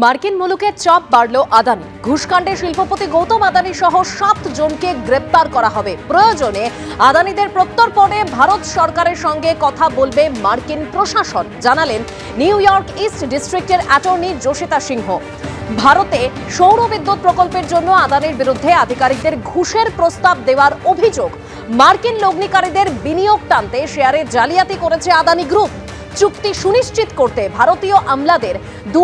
মার্কিন মুলুকের চাপ বাড়ল আদানি। ঘুষকাণ্ডে শিল্পপতি গৌতম আদানি সহ সাত জনকে গ্রেপ্তার করা হবে। প্রয়োজনে আদানিদের প্রত্যর্পণে ভারত সরকারের সঙ্গে কথা বলবে মার্কিন প্রশাসন, জানালেন নিউ ইয়র্ক ইস্ট ডিস্ট্রিক্টের অ্যাটর্নি যোশিতা সিংহ। ভারতে সৌর বিদ্যুৎ প্রকল্পের জন্য আদানির বিরুদ্ধে আধিকারিকদের ঘুষের প্রস্তাব দেওয়ার অভিযোগ। মার্কিন লগ্নিকারীদের বিনিয়োগ টানতে শেয়ারে জালিয়াতি করেছে আদানি গ্রুপ। চুক্তি সুনিশ্চিত করতে ভারতীয় আমলাদের দু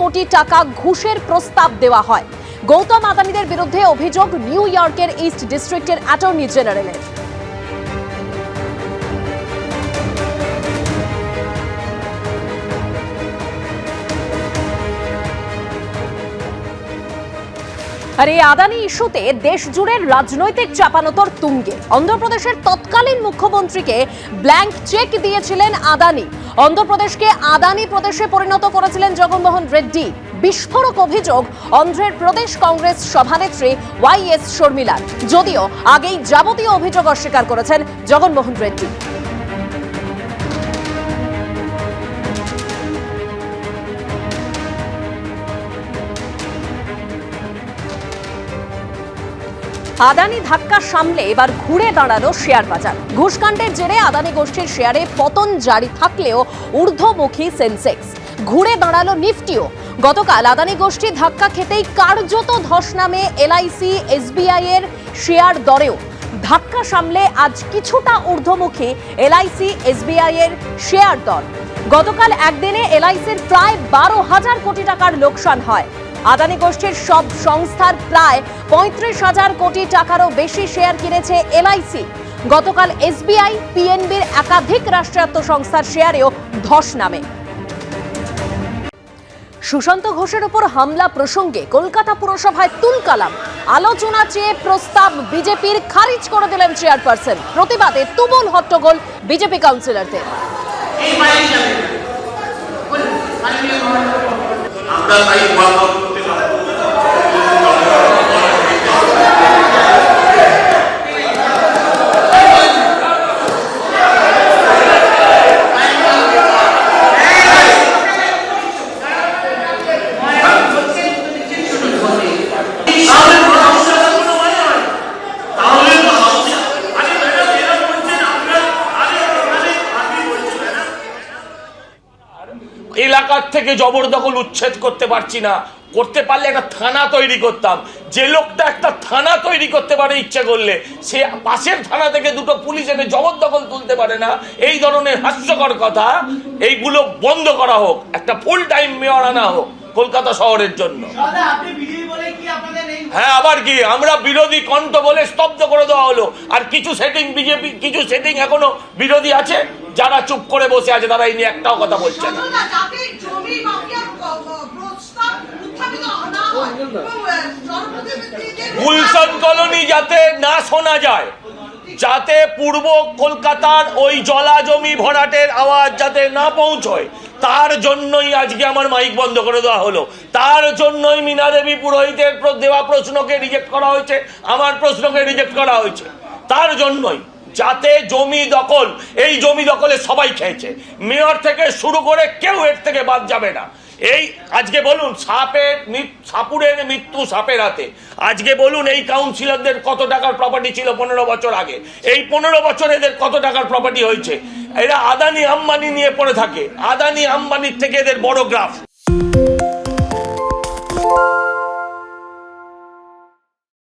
কোটি টাকা ঘুষের প্রস্তাব দেওয়া হয়। গৌতম আদানিদের বিরুদ্ধে অভিযোগ নিউ ইয়র্কের ইস্ট ডিস্ট্রিক্টের অ্যাটর্নি জেনারেলের। আর এই আদানি ইস্যুতে দেশ জুড়ে রাজনৈতিক চাপানোতর তুঙ্গে। অন্ধ্রপ্রদেশের তৎকালীন মুখ্যমন্ত্রীকে ব্ল্যাঙ্ক চেক দিয়েছিলেন আদানি। অন্ধ্রপ্রদেশকে আদানি প্রদেশে পরিণত করেছিলেন জগনমোহন রেড্ডি। বিস্ফোরক অভিযোগ অন্ধ্রের প্রদেশ কংগ্রেস সভানেত্রী ওয়াই এস শর্মিলার। যদিও আগেই যাবতীয় অভিযোগ অস্বীকার করেছেন জগনমোহন রেড্ডি। আদানি ধাক্কা সামলে এবার ঘুরে দাঁড়াল শেয়ার বাজার। ঘুষকাণ্ডের জেরে আদানি গোষ্ঠীর শেয়ারে পতন জারি থাকলেও ঊর্ধ্বমুখী সেন্সেক্স। ঘুরে দাঁড়াল নিফটিও। গতকাল আদানি গোষ্ঠী ধাক্কা খেতেই কার্যত ধস নামে এলআইসি, এসবিআই এর শেয়ার দরেও। ধাক্কা সামলে আজ কিছুটা ঊর্ধ্বমুখী এলআইসি, এসবিআই এর শেয়ার দর। গতকাল একদিনে এলআইসির প্রায় বারো হাজার কোটি টাকার লোকসান হয়। আদানি গোষ্ঠীর সব সংস্থার প্রায় পঁয়ত্রিশ হাজার কোটি টাকারও বেশি শেয়ার কিনেছে এলআইসি। গতকাল এসবিআই পিএনবির একাধিক রাষ্ট্রায়ত্ত সংস্থার শেয়ারেও ধস নামে। সুশান্ত ঘোষের উপর হামলা প্রসঙ্গে কলকাতা পুরসভায় তুলকালাম আলোচনা চেয়ে প্রস্তাব বিজেপির খারিজ করে দিলেন চেয়ারপারসন। প্রতিবাদে তুমুল হট্টগোল বিজেপি কাউন্সিলরদের। আমরা তাই ওয়ার্ক আউট করতে পারব তাহলে কোনো সমস্যার কোনো মানে হয় না। তাহলে তো সমস্যা। আরে ম্যাডাম, এরা বলছেন আমরা, আরে, আরে, আপনি বলছেন ম্যাডাম। এলাকার থেকে জবরদখল উচ্ছেদ করতে পারছি না। করতে পারলে একটা থানা তৈরি করতাম। যে লোকটা একটা থানা তৈরি করতে পারে ইচ্ছে করলে সে পাশের থানা থেকে দুটো পুলিশ এনে জবরদখল তুলতে পারে না। এই ধরনের হাস্যকর কথা এইগুলো বন্ধ করা হোক। একটা ফুল টাইম মেয়র আনা হোক কলকাতা শহরের জন্য। হ্যাঁ আবার কি? আমরা বিরোধী কণ্ঠ বলে স্তব্ধ করে দেওয়া হলো। আর কিছু সেটিং বিজেপি কিছু সেটিং এখনও বিরোধী আছে? যারা চুপ করে বসে আছে তারা এই নিয়ে একটাও কথা বলছে না। গুলশন কলোনি যাতে না শোনা যায় যাতে পূর্ব কলকাতার ওই জলা জমি ভরাটের আওয়াজ যাতে না পৌঁছয় তার জন্যই আজকে আমার মাইক বন্ধ করে দেওয়া হলো। তার জন্যই মীনা দেবী পুরোহিতের প্র- দেওয়া প্রশ্নকে রিজেক্ট করা হয়েছে আমার প্রশ্নকে রিজেক্ট করা হয়েছে। তার জন্যই যাতে জমি দখল, এই জমি দখলে সবাই খেয়েছে। মেয়র থেকে শুরু করে কেউ এর থেকে বাদ যাবে না। এই, আজকে বলুন সাপের সাপুরের মৃত্যু সাপের হাতে। আজকে বলুন, এই কাউন্সিলরদের কত টাকার প্রপার্টি ছিল পনেরো বছর আগে? এই পনেরো বছর এদের কত টাকার প্রপার্টি হয়েছে? এরা আদানি আম্বানি নিয়ে পড়ে থাকে। আদানি আম্বানির থেকে এদের বড় গ্রাফ।